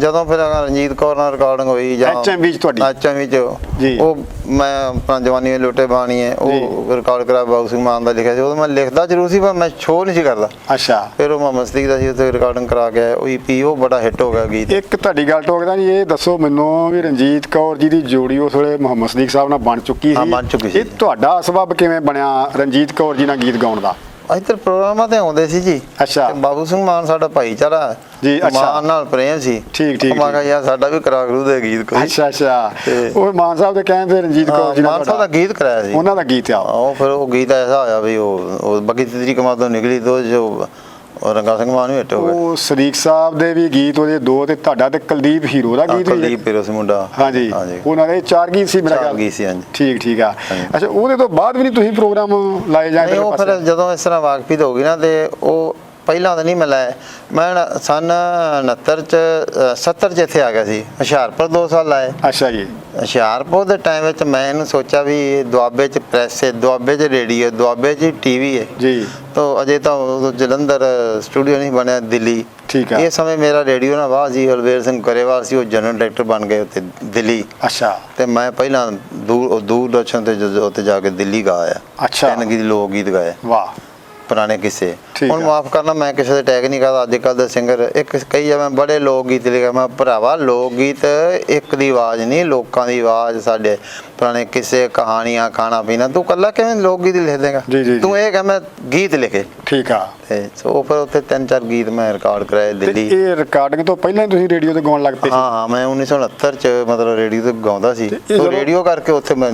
ਜਦੋਂ ਫਿਰ ਰਣਜੀਤ ਕੌਰ ਨਾਲ ਰਿਕਾਰਡਿੰਗ ਹੋਈ ਜਾਂ HMV 'ਚ ਤੁਹਾਡੀ? ਐਚਐਮਵੀ ਚ। ਉਹ ਮੈਂ ਆਪਣਾ ਜਵਾਨੀ ਵਿੱਚ ਲੁੱਟੇ ਬਾਣੀ ਹੈ ਉਹ ਰਿਕਾਰਡ ਕਰਾ ਬਾਬੂ ਸਿੰਘ ਮਾਨ ਦਾ ਲਿਖਿਆ ਸੀ। ਉਹ ਮੈਂ ਲਿਖਦਾ ਜ਼ਰੂਰ ਸੀ ਪਰ ਮੈਂ ਸ਼ੋਅ ਨਹੀਂ ਸੀ ਕਰਦਾ। ਅੱਛਾ। ਫਿਰ ਉਹ ਮੁਹੰਮਦ ਸਦੀਕ ਦਾ ਸੀ ਉੱਥੇ ਰਿਕਾਰਡਿੰਗ ਕਰਾ ਆਇਆ। ਉਹ ਈਪੀ ਉਹ ਬੜਾ ਹਿੱਟ ਹੋ ਗਿਆ ਗੀਤ। ਇੱਕ ਤੁਹਾਡੀ ਗੱਲ ਟੋਕਦਾ ਜੀ ਇਹ ਦੱਸੋ ਮੈਨੂੰ ਵੀ ਰਣਜੀਤ ਕੌਰ ਜੀ ਦੀ ਜੋੜੀ ਉਸ ਵੇਲੇ ਮੁਹੰਮਦ ਸਦੀਕ ਸਾਹਿਬ ਨਾਲ ਬਣ ਚੁੱਕੀ ਸੀ। ਹਾਂ, ਬਣ ਚੁੱਕੀ ਸੀ। ਇਹ ਤੁਹਾਡਾ ਸਬਬ ਕਿਵੇਂ ਬਣਿਆ ਰਣਜੀਤ ਕੌਰ ਜੀ ਨਾਲ ਗੀਤ ਗਾਉਣ ਦਾ? ਇੱਧਰ ਪ੍ਰੋਗਰਾਮਾਂ ਤੇ ਆਉਂਦੇ ਸੀ ਜੀ। ਅੱਛਾ। ਤੇ ਬਾਬੂ ਸਿੰਘ ਮਾਨ ਸਾਡਾ ਭਾਈਚਾਰਾ ਹੈ। ਜੀ, ਅੱਛਾ। ਮਾਨ ਨਾਲ ਪ੍ਰੇਮ ਸੀ। ਠੀਕ, ਠੀਕ, ਮੈਂ ਕਿਹਾ ਯਾਰ ਸਾਡਾ ਵੀ ਕਰਾ ਕਰੂ ਦੇ ਗੀਤ ਕੋਈ? ਅੱਛਾ ਅੱਛਾ। ਤੇ- ਉਹ ਮਾਨ ਸਾਹਿਬ ਦੇ ਕਹਿੰਦੇ ਰਣਜੀਤ ਕੌਰ ਜੀ ਹਾਂ, ਨਾਲ ਮਾਨ ਸਾਹਿਬ ਦਾ ਤੁਹਾਡਾ- ਗੀਤ ਕਰਾਇਆ ਸੀ। ਉਹਨਾਂ ਦਾ ਗੀਤ ਆ। ਉਹ ਫਿਰ ਉਹ ਗੀਤ ਐਸਾ ਹੋਇਆ ਵੀ ਉਹ ਉਹ ਬਾਕੀ ਤਰੀਕ ਮਾਦੋਂ ਨਿਕਲੀ ਤੋਂ ਜੋ ਉਹ ਰੰਗਾ ਸਿੰਘ ਮਾਨ ਵੀ ਹਿੱਟ ਹੋ ਗਿਆ ਉਹ ਸਦੀਕ ਸਾਹਿਬ ਦੇ ਵੀ ਗੀਤ ਉਹਦੇ ਦੋ ਤੇ ਤੁਹਾਡਾ ਤੇ ਕੁਲਦੀਪ ਹੀਰੋ ਦਾ ਹਾਂ, ਗੀਤ ਵੀ ਕੁਲਦੀਪ ਪੀਰੋ ਸੀ ਮੁੰਡਾ। ਹਾਂਜੀ। ਉਹਨਾਂ ਦੇ ਚਾਰ ਗੀਤ ਸੀ ਮੇਰਾ ਚਾਰ। ਗੀਤ ਸੀ, ਹਾਂਜੀ। ਠੀਕ ਠੀਕ ਆ। ਅੱਛਾ ਉਹਦੇ ਤੋਂ ਬਾਅਦ ਵੀ ਨਹੀਂ ਤੁਸੀਂ ਪ੍ਰੋਗਰਾਮ ਲਾਏ ਜਾਂਦੇ ਉਹ ਫਿਰ ਜਦੋਂ ਇਸ ਤਰ੍ਹਾਂ ਵਾਕਫੀਤ ਹੋ ਗਈ ਨਾ ਤੇ ਉਹ ਪਹਿਲਾਂ ਤਾਂ ਨਹੀਂ ਮੈਂ ਲਾਇਆ ਮੈਂ ਨਾ- ਸੰਨ 69 ਚ ਅ, 70 ਚ ਇੱਥੇ ਆ ਗਿਆ ਸੀ। ਹੁਸ਼ਿਆਰਪੁਰ 2 ਸਾਲ ਲਾਏ। ਅੱਛਾ ਜੀ। ਹੁਸ਼ਿਆਰਪੁਰ ਦੇ ਟਾਈਮ ਵਿੱਚ ਮੈਂ ਇਹਨੂੰ ਸੋਚਿਆ ਵੀ ਇਹ ਦੁਆਬੇ ਚ ਪ੍ਰੈਸ ਹੈ ਦੁਆਬੇ ਚ ਰੇਡੀਓ ਦੁਆਬੇ ਚ ਟੀਵੀ ਹੈ ਜੀ। ਤੋ ਅਜੇ ਤਾਂ ਉਦੋਂ ਜਲੰਧਰ ਸਟੂਡੀਓ ਨਹੀਂ ਬਣਿਆ ਦਿੱਲੀ। ਠੀਕ ਆ। ਇਹ ਸਮੇਂ ਮੇਰਾ ਰੇਡੀਓ ਨਾ ਵਾਹ ਜੀ ਹਲਵੇਰ ਸਿੰਘ ਕਰੇਵਾਲ ਸੀ ਉਹ ਜਨਰਲ ਡਾਇਰੈਕਟਰ ਬਣ ਗਏ ਉੱਥੇ ਦਿੱਲੀ। ਅੱਛਾ। ਤੇ ਮੈਂ ਪਹਿਲਾਂ ਦੂਰ ਦੂਰਦਰਸ਼ਨ ਤੇ ਜਦੋਂ ਉੱਥੇ ਜਾ ਕੇ ਦਿੱਲੀ ਗਾਇਆ। ਅੱਛਾ। ਤਿੰਨ ਗੀਤ ਲੋਕ ਗੀਤ ਗਾਏ। ਵਾਹ। ਪੁਰਾਣੇ ਕਿੱਸੇ। ਹੁਣ। ਮਾਫ ਕਰਨਾ ਮੈਂ ਕਿਸੇ ਦੇ ਟੈਗ ਨਹੀਂ ਕਰਦਾ। ਅੱਜ ਕੱਲ ਦੇ ਸਿੰਗਰ ਇੱਕ ਕਈ ਜਿਵੇਂ ਬੜੇ ਲੋਕ ਗੀਤ ਲਿਖਿਆ ਮੈਂ ਭਰਾਵਾ ਲੋਕ ਗੀਤ ਇੱਕ ਦੀ ਆਵਾਜ਼ ਨਹੀਂ ਲੋਕਾਂ ਦੀ ਆਵਾਜ਼ ਸਾਡੇ ਪੁਰਾਣੇ ਕਿੱਸੇ ਕਹਾਣੀਆਂ ਖਾਣਾ ਪੀਣਾ ਤੂੰ ਕੱਲਾ ਕਿਵੇਂ ਲੋਕ ਗੀਤ ਲਿਖ ਦੇਗਾ ਤੂੰ ਇਹ ਕਹ ਮੈਂ ਗੀਤ ਲਿਖੇ। ਠੀਕ ਆ ਤੇ ਸੋ ਫਿਰ ਉੱਥੇ ਤਿੰਨ ਚਾਰ ਗੀਤ ਮੈਂ ਰਿਕਾਰਡ ਕਰਾਏ ਤੇ ਦਿੱਲੀ ਇਹ ਰਿਕਾਰਡਿੰਗ ਤੋਂ ਪਹਿਲਾਂ ਹੀ ਤੁਸੀਂ ਰੇਡੀਓ ਤੇ ਗਾਉਣ ਲੱਗ ਪਏ ਸੀ ਹਾਂ ਹਾਂ ਮੈਂ 1969 ਚ ਮਤਲਬ ਰੇਡੀਓ ਤੇ ਗਾਉਂਦਾ ਸੀ ਜਦੋਂ- ਰੇਡੀਓ ਕਰਕੇ ਉੱਥੇ ਮੈਂ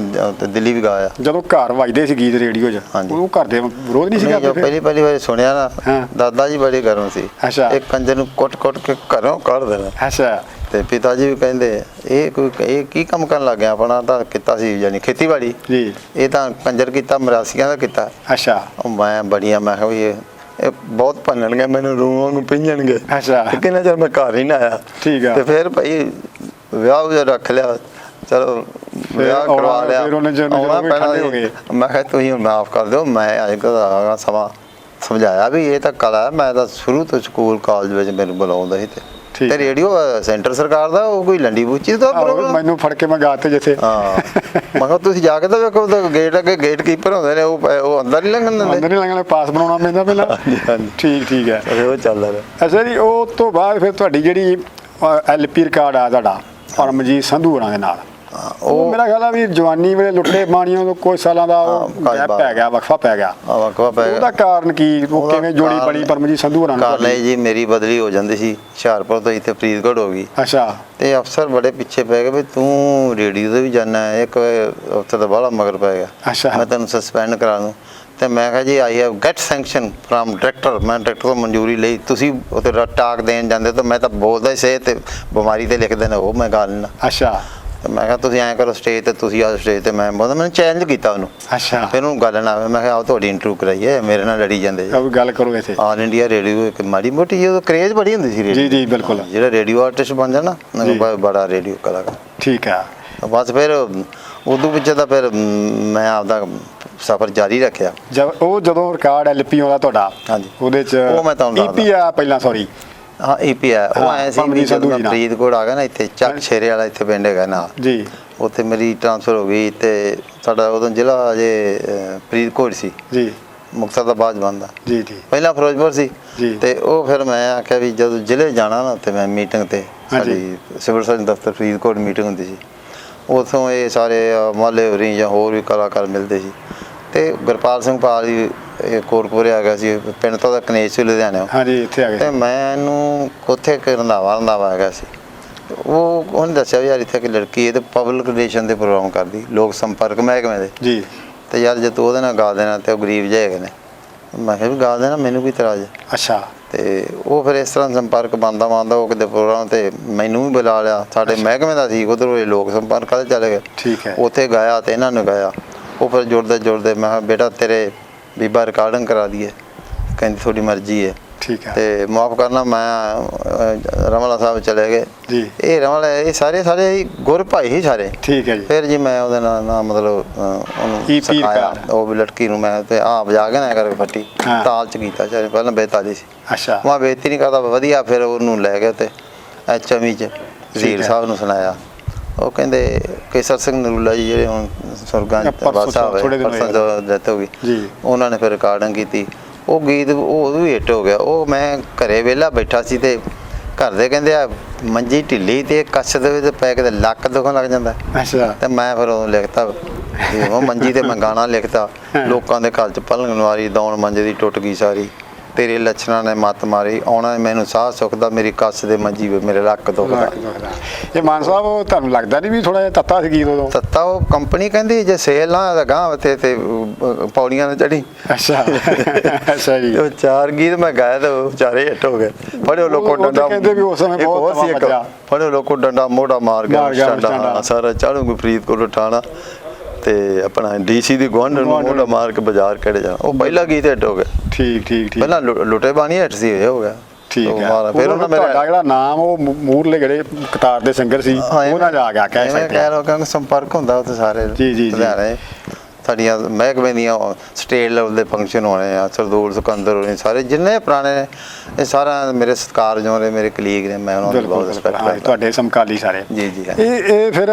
ਦਿੱਲੀ ਵੀ ਗਾਇਆ ਜਦੋਂ ਘਰ ਵੱਜਦੇ ਸੀ ਗੀਤ ਰੇਡੀਓ 'ਚ। ਉਹ ਘਰ ਦੇ ਵਿਰੋਧ ਨਹੀਂ ਸੀ ਕਰਦੇ ਫਿਰ? ਪਹਿਲੀ ਪਹਿਲੀ ਵਾਰ ਸੁਣਿਆ ਨਾ। ਦਾਦਾ ਜੀ ਬੜੇ ਗਰਮ ਸੀ ਅੱਛਾ। ਇੱਕ ਕੰਜਰ ਨੂੰ ਕੁੱਟ-ਕੁੱਟ ਕੇ ਘਰੋਂ ਕੱਢ ਦੇਣਾ ਅੱਛਾ ਤੇ ਪਿਤਾ ਜੀ ਵੀ ਕਹਿੰਦੇ ਇਹ ਕੋਈ ਇਹ ਕੀ ਕੰਮ ਕਰਨ ਲੱਗ ਗਿਆ? ਆਪਣਾ ਤਾਂ ਕੀਤਾ ਸੀ ਯਾਨੀ ਖੇਤੀਬਾੜੀ। ਜੀ। ਇਹ ਤਾਂ ਕੰਜਰ ਕੀਤਾ ਮਰਾਸੀਆਂ ਦਾ ਕੀਤਾ। ਅੱਛਾ। ਉਹ ਮੈਂ ਬੜੀਆਂ ਮੈਂ ਕਿਹਾ ਵੀ ਇਹ ਇਹ ਬਹੁਤ ਭੰਨਣਗੇ ਮੈਨੂੰ ਰੂਹਾਂ ਨੂੰ ਪਿੰਜਣਗੇ ਅੱਛਾ। ਕਿੰਨਾ ਚਿਰ ਮੈਂ ਘਰ ਹੀ ਨਾ ਆਇਆ। ਠੀਕ ਆ। ਤੇ ਫਿਰ ਭਾਈ ਵਿਆਹ ਉਹ ਰੱਖ ਲਿਆ। ਚਲੋ ਵਿਆਹ ਕਰਵਾ ਲਿਆ। ਫਿਰ ਉਹਨੇ ਪੈਣਾ ਠੰਡੇ ਹੋ। ਗਏ। ਮੈਂ ਕਿਹਾ ਤੁਸੀਂ ਮਾਫ ਕਰ ਦਿਓ ਮੈਂ ਅੱਜ ਕੱਲ੍ਹ ਸਮਾਂ ਸਮਝਾਇਆ ਵੀ ਇਹ ਤਾਂ ਕਲਾ ਹੈ। ਮੈਂ ਤਾਂ ਸ਼ੁਰੂ ਤੋਂ ਸਕੂਲ ਕਾਲਜ ਵਿੱਚ ਮੈਨੂੰ ਬੁਲਾਉਂਦਾ ਸੀ ਤੇ ਤੇ। ਰੇਡੀਓ ਸੈਂਟਰ ਸਰਕਾਰ ਦਾ ਉਹ ਕੋਈ ਲੰਡੀ ਬੂਚੀ ਦਾ ਪ੍ਰੋਗਰਾਮ? ਮੈਨੂੰ ਫੜ ਕੇ ਮੈਂ ਗਾਤੇ ਜਿੱਥੇ। ਹਾਂ। ਮੈਂ ਕਿਹਾ ਤੁਸੀਂ ਜਾ ਕੇ ਤਾਂ ਵੇਖੋ ਤਾਂ ਗੇਟ ਅੱਗੇ ਗੇਟ ਕੀਪਰ ਹੁੰਦੇ ਨੇ ਉਹ ਉਹ ਅੰਦਰ ਨਹੀਂ ਲੰਘਣ ਅੰਦਰ ਦਿੰਦੇ ਨਹੀਂ ਲੰਘਣਾ ਪਾਸ ਬਣਾਉਣਾ ਪੈਂਦਾ ਪਹਿਲਾਂ। ਠੀਕ ਠੀਕ ਹੈ। ਉਹ ਚੱਲਦਾ ਰਿਹਾ। ਅੱਛਾ ਜੀ ਉਹ ਤੋਂ ਬਾਅਦ ਫਿਰ ਤੁਹਾਡੀ ਜਿਹੜੀ ਐਲਪੀ ਰਿਕਾਰਡ ਆ ਤੁਹਾਡਾ ਪਰਮਜੀਤ ਸੰਧੂ ਹੋਰਾਂ ਦੇ ਨਾਲ। ਉਹ ਮੇਰਾ ਖਿਆਲ ਆ ਵੀ ਜਵਾਨੀ ਵੇਲੇ ਲੁੱਟੇ ਬਾਣੀਆਂ ਤੋਂ ਕੁਝ ਸਾਲਾਂ ਦਾ ਗੈਪ। ਪੈ ਗਿਆ ਵਕਫਾ ਪੈ ਗਿਆ। ਆ ਵਕਵਾ ਪੈ ਉਹਦਾ ਗਿਆ ਕਾਰਨ ਕੀ? ਉਹ ਉਹਦਾ ਕਿਵੇਂ ਜੋੜੀ ਬਣੀ ਪਰਮਜੀਤ ਸੰਧੂ ਹੋਰਾਂ ਨਾਲ ਤੁਹਾਡੀ? ਜੀ ਮੇਰੀ ਬਦਲੀ ਹੋ ਜਾਂਦੀ ਸੀ। ਹੁਸ਼ਿਆਰਪੁਰ ਤੋਂ ਇੱਥੇ ਫਰੀਦਕੋਟ ਹੋ ਗਈ। ਅੱਛਾ। ਤੇ ਅਫਸਰ ਬੜੇ ਪਿੱਛੇ ਪੈ ਗਏ ਵੀ ਤੂੰ ਰੇਡੀਓ ਤੇ ਵੀ ਜਾਣਾ ਹੈ। ਇੱਕ ਅਫਸਰ ਦਾ ਬਾਹਲਾ ਮਗਰ ਪੈ ਗਿਆ। ਅੱਛਾ। ਮੈਂ ਤੈਨੂੰ ਸਸਪੈਂਡ ਕਰਾ ਦੂੰ। ਤੇ ਮੈਂ ਕਿਹਾ ਜੀ I have get sanction form director ਮੈਂ ਡਾਇਰੈਕਟਰ ਤੋਂ ਮਨਜ਼ੂਰੀ ਲਈ। ਤੁਸੀਂ ਉੱਥੇ ਰ- ਟਾਕ ਦੇਣ ਜਾਂਦੇ ਤਾਂ ਮੈਂ ਤਾਂ ਬੋਲਦਾ ਹੀ ਸੇ ਤੇ ਬਿਮਾਰੀ ਤੇ ਲਿਖਦੇ ਨੇ ਉਹ ਮੈਂ ਗਾ ਲੈਣਾ ਅੱਛਾ। ਤੇ ਮੈਂ ਕਿਹਾ ਤੁਸੀਂ ਐਂ ਕਰੋ ਸਟੇਜ ਤੇ ਤੁਸੀਂ ਆ ਸਟੇਜ ਤੇ। ਮੈਂ ਬਹੁਤ ਮੈਨੂੰ ਚੈਲੰਜ ਕੀਤਾ ਉਹਨੂੰ। ਅੱਛਾ। ਫਿਰ ਉਹਨੂੰ ਗੱਲ ਨਾ ਆਵੇ ਮੈਂ ਕਿਹਾ ਆਓ ਤੁਹਾਡੀ ਇੰਟਰਵਿਊ ਕਰਾਈਏ ਮੇਰੇ ਨਾਲ ਲੜੀ ਜਾਂਦੇ ਜੀ। ਅਬ ਗੱਲ ਕਰੋ ਇੱਥੇ। ਆਲ ਇੰਡੀਆ ਰੇਡੀਓ ਇੱਕ ਮਾੜੀ ਮੋਟੀ ਜਦੋਂ ਕਰੇਜ਼ ਬੜੀ ਹੁੰਦੀ ਸੀ ਰੇਡੀਓ ਜੀ, ਜੀ, ਬਿਲਕੁਲ। ਜਿਹੜਾ ਰੇਡੀਓ ਆਰਟਿਸਟ ਬਣ ਜਾਣਾ ਬ- ਬੜਾ ਰੇਡੀਓ ਕਲਾਕਾਰ। ਠੀਕ ਆ। ਬਸ ਫਿਰ ਉਦੋਂ ਪਿੱਛੇ ਤਾਂ ਫਿਰ ਮ, ਆਪਦਾ ਸਫ਼ਰ ਜਾਰੀ ਰੱਖਿਆ। ਜਦ ਉਹ ਜਦੋਂ ਰਿਕਾਰਡ ਐਲਪੀ ਆਉਂਦਾ ਤੁਹਾਡਾ ਹਾਂਜੀ। ਉਹਦੇ ਚ ਉਹ ਮੈਂ ਤੁਹਾਨੂੰ ਈਪੀ ਆ ਪਹਿਲਾਂ ਸੌਰੀ ਹਾਂ ਈਪੀ ਆ ਉਹ ਸੀ ਵੀ ਪਰਮਜੀਤ ਜਦੋਂ ਮੈਂ। ਫਰੀਦਕੋਟ ਆ ਗਿਆ ਨਾ ਇੱਥੇ ਚੱਕ ਛੇਰੇ ਵਾਲਾ ਇੱਥੇ ਪਿੰਡ ਹੈਗਾ ਨਾਲ ਜੀ। ਉੱਥੇ ਮੇਰੀ ਟ੍ਰਾਂਸਫਰ ਹੋ ਗਈ ਤੇ ਸਾਡਾ ਉਦੋਂ ਜ਼ਿਲ੍ਹਾ ਅਜੇ ਫਰੀਦਕੋਟ ਸੀ। ਜੀ। ਮੁਕਤਸਰ ਦਾ ਬਾਅਦ ਬੰਦਾ ਜੀ ਜੀ। ਪਹਿਲਾਂ ਫਿਰੋਜ਼ਪੁਰ ਸੀ। ਤੇ ਉਹ ਫਿਰ ਮੈਂ ਆਖਿਆ ਵੀ ਜਦੋਂ ਜ਼ਿਲ੍ਹੇ ਜਾਣਾ ਨਾ ਤੇ ਮੈਂ ਮੀਟਿੰਗ ਤੇ। ਸਾਡੀ ਸਿਵਲ ਸਰਜਨ ਦਫ਼ਤਰ ਫਰੀਦਕੋਟ ਮੀਟਿੰਗ ਹੁੰਦੀ ਸੀ। ਉਥੋਂ ਇਹ ਸਾਰੇ ਮਾਲੇ ਹੋਰੀ ਜਾਂ ਹੋਰ ਵੀ ਕਲਾਕਾਰ ਮਿਲਦੇ ਸੀ। ਤੇ ਗੁਰਪਾਲ ਸਿੰਘ ਪਾਲ ਜੀ ਇਹ ਕੋਟਪੁਰੇ ਆ ਗਿਆ ਸੀ ਪਿੰਡ ਤੋਂ ਦਾ ਕਨੇਸ਼ ਲੁਧਿਆਣੇ ਹਾਂਜੀ ਇੱਥੇ ਆ ਤੇ ਗਏ ਮੈਨੂੰ ਉੱਥੇ ਕਿ ਰੰਧਾਵਾ ਰੰਧਾਵਾ ਆ ਗਿਆ ਸੀ। ਉਹ ਉਹਨੇ ਦੱਸਿਆ ਵੀ ਯਾਰ ਇੱਥੇ ਕਿ ਲੜਕੀ ਹੈ ਤੇ ਪਬਲਿਕ ਰਿਲੇਸ਼ਨ ਦੇ ਪ੍ਰੋਗਰਾਮ ਕਰਦੀ ਲੋਕ ਸੰਪਰਕ ਮਹਿਕਮੇ ਦੇ। ਜੀ। ਤੇ ਯਾਰ ਜੇ ਤੂੰ ਉਹਦੇ ਨਾਲ ਗਾ ਦੇਣਾ ਤੇ ਉਹ ਗਰੀਬ ਜਿਹੇ ਹੈਗੇ ਨੇ। ਮੈਂ ਕਿਹਾ ਵੀ ਗਾ ਦੇਣਾ ਮੈਨੂੰ ਕੀ ਇਤਰਾਜ਼ ਅੱਛਾ। ਤੇ ਉਹ ਫਿਰ ਇਸ ਤਰ੍ਹਾਂ ਸੰਪਰਕ ਬੰਦਾ ਬੰਦਾ ਉਹ ਕਿਤੇ ਪ੍ਰੋਗਰਾਮ ਤੇ ਮੈਨੂੰ ਵੀ ਬੁਲਾ ਲਿਆ। ਸਾਡੇ ਮਹਿਕਮੇ ਦਾ ਸੀ ਉਧਰੋਂ ਇਹ ਲੋਕ ਸੰਪਰਕ ਵਾਲੇ ਚਲੇ ਗਏ। ਠੀਕ ਹੈ। ਉੱਥੇ ਗਾਇਆ ਤੇ ਇਹਨਾਂ ਨੇ ਗਾਇਆ ਉਹ ਫਿਰ ਜੁੜਦੇ ਜੁੜਦੇ ਮੈਂ ਕਿਹਾ ਬੇਟਾ ਤੇਰੇ ਬੀਬਾ ਰਿਕਾਰਡਿੰਗ ਕਰਾ ਦਈਏ। ਕਹਿੰਦੀ ਤੁਹਾਡੀ ਮਰਜ਼ੀ ਹੈ। ਠੀਕ ਹੈ। ਤੇ ਮਾਫ ਕਰਨਾ ਮੈਂ ਰਮਲਾ ਸਾਹਿਬ ਚਲੇ ਗਏ। ਜੀ। ਇਹ ਰਮਲਾ ਇਹ ਸਾਰੇ ਸਾਰੇ ਗੁਰ ਭਾਈ ਹੀ ਸਾਰੇ। ਠੀਕ ਹੈ ਜੀ। ਫਿਰ ਜੀ ਮੈਂ ਉਹਦੇ ਨਾਲ ਨਾ ਮਤਲਬ ਉਹਨੂੰ ਸਿਖਾਇਆ। ਉਹ ਵੀ ਲਟਕੀ ਨੂੰ ਮੈਂ ਤੇ ਆ ਵਜਾ ਕੇ ਨਾ ਕਰਕੇ ਫੱਟੀ। ਤਾਲ ਚ ਕੀਤਾ ਚਾਹੇ ਪਹਿਲਾਂ ਬੇਤਾਲੀ ਸੀ। ਅੱਛਾ। ਮੈਂ ਬੇਇੱਜ਼ਤੀ ਨਹੀਂ ਕਰਦਾ ਵਧੀਆ ਫਿਰ ਉਹਨੂੰ ਲੈ ਗਏ ਤੇ ਐਚਐਮਈ ਚ ਵਜ਼ੀਰ ਹੈ। ਸਾਹਿਬ ਨੂੰ ਸੁਣਾਇਆ। ਉਹ ਕਹਿੰਦੇ ਕੇਸਰ ਸਿੰਘ ਨਰੂਲਾ ਜੀ ਜਿਹੜੇ ਹੁਣ ਸੁਰਗਾਂ ਚ ਪਰਸੋਂ ਵਾਸਾ ਹੋਏ ਦਿਨ ਪਰਸੋਂ ਹੋਏ। ਡੈਥ ਹੋ ਗਈ ਜੀ। ਉਹਨਾਂ ਨੇ ਫਿਰ ਰਿਕਾਰਡਿੰਗ ਕੀਤੀ। ਉਹ ਗੀਤ ਉਹ ਹੀ ਹਿੱਟ ਹੋ ਗਿਆ। ਉਹ ਮੈਂ ਘਰੇ ਵਿਹਲਾ ਬੈਠਾ ਸੀ ਤੇ ਘਰ ਦੇ ਕਹਿੰਦੇ ਆ ਮੰਜੀ ਢਿੱਲੀ ਤੇ ਕੱਛ ਦੇ ਵਿੱਚ ਪੈ ਕੇ ਤੇ ਲੱਕ ਦੁਖਣ ਲੱਗ ਜਾਂਦਾ। ਅੱਛਾ। ਤੇ ਮੈਂ ਫਿਰ ਉਹ ਲਿਖਤਾ ਵੀ ਉਹ ਮੰਜੀ ਤੇ ਮੈਂ ਗਾਣਾ ਲਿਖਤਾ। ਲੋਕਾਂ ਦੇ ਘਰ ਚ ਪਲੰਗ ਵਾਰੀ ਦੌਣ ਮੰਜੇ ਦੀ ਟੁੱਟ ਗਈ ਸਾਰੀ। ਤੇਰੇ ਲੱਛਣਾਂ ਨੇ ਮੱਤ ਮਾਰੀ ਆਉਣਾ ਮੈਨੂੰ ਸਾਹ ਸੁੱਖਦਾ ਮੇਰੀ ਕੱਸ ਦੇ ਮੰਜੀ ਵੇ ਮੇਰੇ ਲੱਕ ਦੁਖਦਾ। ਇਹ ਮਾਨ ਸਾਹਿਬ ਉਹ ਤੁਹਾਨੂੰ ਲੱਗਦਾ ਨਹੀਂ ਵੀ ਥੋੜਾ ਜਿਹਾ ਤੱਤਾ ਸੀ ਗੀਤ ਉਦੋਂ? ਤੱਤਾ ਉਹ ਕੰਪਨੀ ਕਹਿੰਦੀ ਜੇ ਸੇਲ ਨਾ ਤਾਂ ਗਾਂ ਤੇ ਤੇ ਪੌੜੀਆਂ ਤੇ ਚੜੀ ਅੱਛਾ। ਅੱਛਾ ਜੀ। ਉਹ ਚਾਰ ਗੀਤ ਮੈਂ ਗਾਇਆ ਤੇ ਉਹ ਚਾਰੇ ਹਿੱਟ ਹੋ ਗਏ। ਫੜਿਓ ਲੋਕੋ ਡੰਡਾ। ਕਹਿੰਦੇ ਵੀ ਉਸ ਸਮੇਂ ਬਹੁਤ ਸੀ ਇੱਕ। ਫੜਿਓ ਲੋਕੋ ਡੰਡਾ ਮੋਢਾ ਮਾਰ ਗਿਆ ਸਾਰਾ ਚਾੜੂਗੀ ਫਰੀਦਕੋਟ ਉਠਾਣਾ ਤੇ ਆਪਣਾ ਡੀਸੀ ਦੀ ਗਵੰਡ ਨੂੰ ਮੋਢਾ ਮਾਰ ਕੇ ਬਾਜ਼ਾਰ ਕਿਹੜੇ ਜਾਣਾ ਉਹ ਪਹਿਲਾ ਗੀਤ ਹਿੱਟ ਹੋ ਗਿਆ। ਠੀਕ ਠੀਕ ਠੀਕ। ਪਹਿਲਾਂ ਲੁੱਟੇ ਬਾਣੀ ਹਿੱਟ ਸੀ ਹੋ ਗਿਆ। ਠੀਕ ਹੈ। ਫਿਰ ਉਹਨਾਂ ਤੁਹਾਡਾ ਮੇਰੇ ਜਿਹੜਾ ਨਾਮ ਉਹ ਮੂ- ਮੂਹਰਲੇ ਜਿਹੜੇ ਕਤਾਰ ਦੇ ਸਿੰਗਰ ਸੀ ਉਹਨਾਂ ਜਾ ਗਿਆ ਕਹਿ ਸਕਦੇ ਕਹਿ। ਲੋ ਕਿ ਸੰਪਰਕ ਹੁੰਦਾ ਉੱਥੇ ਸਾਰੇ ਜੀ, ਜੀ, ਜੀ। ਸਾਡੀਆਂ ਮਹਿਕਮੇ ਦੀਆਂ ਸਟੇਟ ਲੈਵਲ ਦੇ ਫੰਕਸ਼ਨ ਹੋਣੇ ਆ ਸਰਦੂਲ ਸਿਕੰਦਰ ਹੋਣੇ ਸਾਰੇ ਜਿੰਨੇ ਪੁਰਾਣੇ ਇਹ ਸਾਰਾ ਮੇਰੇ ਸਤਿਕਾਰਯੋਗ ਨੇ ਮੇਰੇ ਕਲੀਗ ਨੇ ਮੈਂ ਉਹਨਾਂ ਦੀ ਬਹੁਤ ਰਿਸਪੈਕਟ ਕਰਦਾ। ਤੁਹਾਡੇ ਸਮਕਾਲੀ ਸਾਰੇ। ਜੀ ਜੀ। ਇਹ ਇਹ ਫਿਰ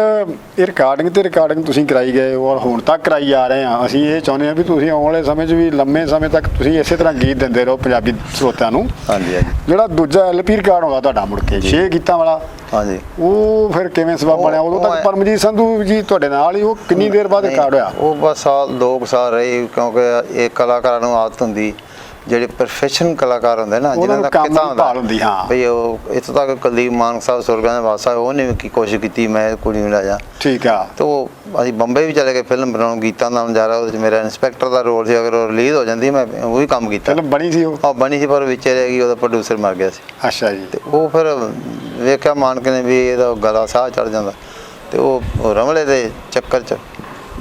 ਇਹ ਰਿਕਾਰਡਿੰਗ ਤੇ ਰਿਕਾਰਡਿੰਗ ਤੁਸੀਂ ਕਰਾਈ ਗਏ ਹੋ ਔਰ ਹੁਣ ਤੱਕ ਕਰਾਈ ਆ ਰਹੇ ਆ ਅਸੀਂ ਇਹ ਚਾਹੁੰਦੇ ਹਾਂ ਵੀ ਤੁਸੀਂ ਆਉਣ ਵਾਲੇ ਸਮੇਂ 'ਚ ਵੀ ਲੰਮੇ ਸਮੇਂ ਤੱਕ ਤੁਸੀਂ ਇਸੇ ਤਰ੍ਹਾਂ ਗੀਤ ਦਿੰਦੇ ਰਹੋ ਪੰਜਾਬੀ ਸਰੋਤਿਆਂ ਨੂੰ। ਹਾਂਜੀ ਹਾਂਜੀ। ਜਿਹੜਾ ਦੂਜਾ ਐਲਪੀ ਰਿਕਾਰਡ ਆਉਂਦਾ ਤੁਹਾਡਾ ਮੁੜ ਕੇ 6 ਗੀਤਾਂ ਵਾਲਾ। ਹਾਂਜੀ। ਉਹ ਫਿਰ ਕਿਵੇਂ ਸਬਬ ਬਣਿਆ? ਉਦੋਂ ਤੱਕ ਪਰਮਜੀਤ ਸੰਧੂ ਜੀ ਤੁਹਾਡੇ ਨਾਲ ਹੀ ਉਹ ਕਿੰਨੀ ਦੇਰ ਬਾਅਦ ਰਿਕਾਰਡ ਹੋਇਆ? ਉਹ ਬਸ ਸਾਲ ਦੋ ਕੁ ਸਾਲ ਰਹੀ ਕਿਉਂਕਿ ਇਹ ਕਲਾਕਾਰਾਂ ਨੂੰ ਆਦਤ ਹੁੰਦੀ। ਜਿਹੜੇ ਪ੍ਰੋਫੈਸ਼ਨ ਕਲਾਕਾਰ ਹੁੰਦੇ ਨਾ ਕੰਮ ਦੀ ਭਾਲ ਹੁੰਦੀ, ਹਾਂ। ਭਈ ਉਹ ਇੱਥੋਂ ਤੱਕ ਕੁਲਦੀਪ ਮਾਨਕ ਸਾਹਿਬ ਸੁਰਗਾਂ ਦੇ ਵਾਸਾ ਉਹਨੇ ਵੀ ਕੀ ਕੋਸ਼ਿਸ਼ ਕੀਤੀ ਮੈਂ ਕੁੜੀ ਨੂੰ ਲੈ ਜਾ। ਠੀਕ ਆ। ਤੋ ਅਸੀਂ ਬੰਬੇ ਵੀ ਚਲੇ ਗਏ ਫਿਲਮ ਬਣਾਉਣ ਗੀਤਾਂ ਦਾ ਨਜ਼ਾਰਾ ਉਹਦੇ ਚ ਮੇਰਾ ਇੰਸਪੈਕਟਰ ਦਾ ਰੋਲ ਸੀ ਅਗਰ ਉਹ ਰਿਲੀਜ਼ ਹੋ ਜਾਂਦੀ ਮੈਂ ਉਹ ਵੀ ਕੰਮ ਕੀਤਾ। ਫਿਲਮ ਬਣੀ ਸੀ ਉਹ? ਬਣੀ ਸੀ ਪਰ ਵਿੱਚੇ ਰਹਿ ਗਈ ਉਹਦਾ ਪ੍ਰੋਡਿਊਸਰ ਮਰ ਗਿਆ ਸੀ। ਅੱਛਾ ਜੀ। ਤੇ ਉਹ ਫਿਰ ਵੇਖਿਆ ਮਾਨਕ ਨੇ ਵੀ ਇਹਦਾ ਗਲਾ ਸਾਹ ਚੜ ਜਾਂਦਾ। ਤੇ ਉਹ ਰਮਲੇ ਦੇ ਚੱਕਰ ਚ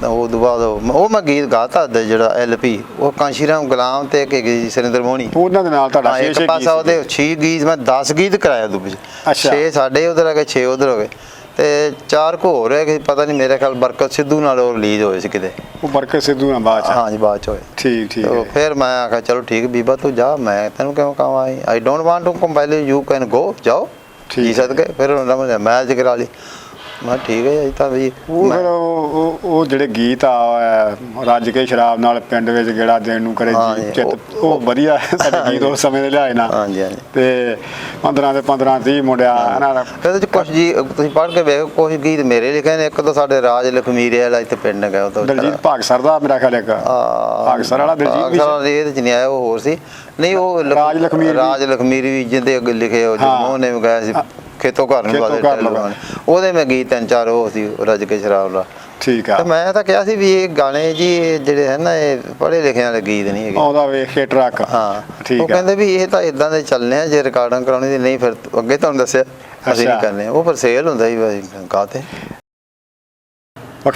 ਉਹ ਤੋਂ ਬਾਅਦ ਉਹ ਮੈਂ ਗੀਤ ਗਾਤਾ ਦਾ ਜਿਹੜਾ ਐਲਪੀ ਉਹ ਕਾਂਸ਼ੀਰਾਮ ਗੁਲਾਮ ਤੇ ਇੱਕ ਸੀ ਸੁਰਿੰਦਰ ਮੋਹਣੀ। ਉਹਨਾਂ ਦੇ ਨਾਲ ਤੁਹਾਡਾ ਹਾਂ, ਛੇ ਇੱਕ ਛੇ ਪਾਸਾ ਗੀਤ ਉਹਦੇ 6 ਗੀਤ ਮੈਂ 10 ਗੀਤ ਕਰਾਇਆ ਦੁਬਈ ਅੱਛਾ। 6 ਸਾਡੇ ਉਧਰ ਆ ਗਏ 6 ਉਧਰ ਹੋ ਗਏ। ਤੇ ਚਾਰ ਕੋ ਹੋ ਰਹੇ ਕਿ ਪਤਾ ਨਹੀਂ ਮੇਰੇ ਖਿਆਲ ਬਰਕਤ ਸਿੱਧੂ ਨਾਲ ਉਹ ਰਿਲੀਜ਼ ਹੋਏ ਸੀ ਕਿਤੇ। ਉਹ ਬਰਕਤ ਸਿੱਧੂ ਨਾਲ ਬਾਅਦ ਚ। ਹਾਂਜੀ ਬਾਅਦ ਚ ਹੋਏ। ਠੀਕ ਠੀਕ ਤੇ ਹੈ। ਫਿਰ ਮੈਂ ਆਖਿਆ ਚਲੋ ਠੀਕ ਬੀਬਾ ਤੂੰ ਜਾ ਮੈਂ ਤੈਨੂੰ ਕਿਉਂ ਕਹਾਂ I don't want to compile you can go ਜਾਓ। ਠੀਕ ਜੀ ਹੈ। ਸਦਕੇ ਫਿਰ ਉਹਨਾਂ ਨੇ ਮੈਚ ਕਰਾ ਲਈ। ਮੈਂ ਠੀਕ ਹੈ ਜੀ ਤਾਂ ਵੀ ਉਹ ਫਿਰ ਉਹ ਉਹ- ਉਹ ਜਿਹੜੇ ਗੀਤ ਆ ਅਹ, ਰੱਜ ਕੇ ਸ਼ਰਾਬ ਨਾਲ ਪਿੰਡ ਵਿੱਚ ਗੇੜਾ ਦੇਣ ਨੂੰ ਕਰੇ ਹਾਂ ਜੀ ਜੀ, ਚਿੱਤ ਉਹ- ਉਹ ਵਧੀਆ ਸਾਡੇ ਗੀਤ ਉਸ ਸਮੇਂ ਦੇ ਲਿਆਏ ਨਾ। ਤੇ 15 ਦੇ 15 30 ਮੁੰਡਿਆ ਇਹਨਾਂ ਦਾ ਇਹਦੇ ਚ ਕੁਝ ਜੀ ਤੁਸੀਂ ਪੜ੍ਹ ਕੇ ਵੇਖੋ ਕੁਝ ਗੀਤ ਮੇਰੇ ਲਿਖੇ ਨੇ ਇੱਕ ਤਾਂ ਸਾਡੇ ਰਾਜ ਲਖਮੀਰੇ ਵਾਲਾ ਇੱਥੇ ਪਿੰਡ ਗਿਆ ਉਹ ਤੋਂ ਦਲਜੀਤ ਭਾਗਸਰ ਦਾ ਮੇਰਾ ਖਿਆਲ ਇੱਕ। ਭਾਗਸਰ ਵਾਲਾ ਦਲਜੀਤ ਵੀ ਭਾਗਸਰ ਇਹਦੇ ਚ ਨਹੀਂ ਆਇਆ ਉਹ ਹੋਰ ਸੀ। ਨਹੀਂ ਉਹ ਲਖ- ਰਾਜ ਲਖਮੀਰ ਵੀ- ਰਾਜ ਲਖਮੀਰੀ ਵੀ ਜਿਹਦੇ ਅੱਗੇ ਲਿਖੇ ਉਹ ਹਾਂ। ਜਮੋਹ ਨੇ ਵੀ ਗਾਇਆ ਸੀ। ਖੇਤੋਂ ਘਰ ਨੂੰ ਖੇਤੋਂ ਘਰ। ਉਹਦੇ ਮੈਂ ਗੀਤ ਤਿੰਨ ਚਾਰ ਉਹ ਸੀ ਰੱਜ ਕੇ ਸ਼ਰਾਬ ਦਾ ਠੀਕ ਆ। ਤੇ ਮੈਂ ਤਾਂ ਕਿਹਾ ਸੀ ਵੀ ਇਹ ਗਾਣੇ ਜੀ ਜਿਹੜੇ ਹੈ ਨਾ ਇਹ ਪੜ੍ਹੇ ਲਿਖਿਆਂ ਵਾਲੇ ਗੀਤ ਨਹੀਂ ਹੈਗੇ। ਆਉਂਦਾ ਵੇਖ ਕੇ ਟਰੱਕ। ਹਾਂ। ਠੀਕ ਉਹ ਕਹਿੰਦੇ ਵੀ ਇਹ ਤਾਂ ਇਦਾਂ ਦੇ ਚੱਲਨੇ ਆ ਜੇ ਰਿਕਾਰਡਿੰਗ ਕਰਾਉਣੀ ਦੀ ਨਹੀਂ ਫਿਰ ਅੱਗੇ ਤੁਹਾਨੂੰ ਦੱਸਿਆ ਅਸੀਂ। ਨਹੀਂ ਕਰਨੇ। ਉਹ ਫਿਰ ਸੇਲ ਹੁੰਦਾ ਹੀ ਗਾਤੇ।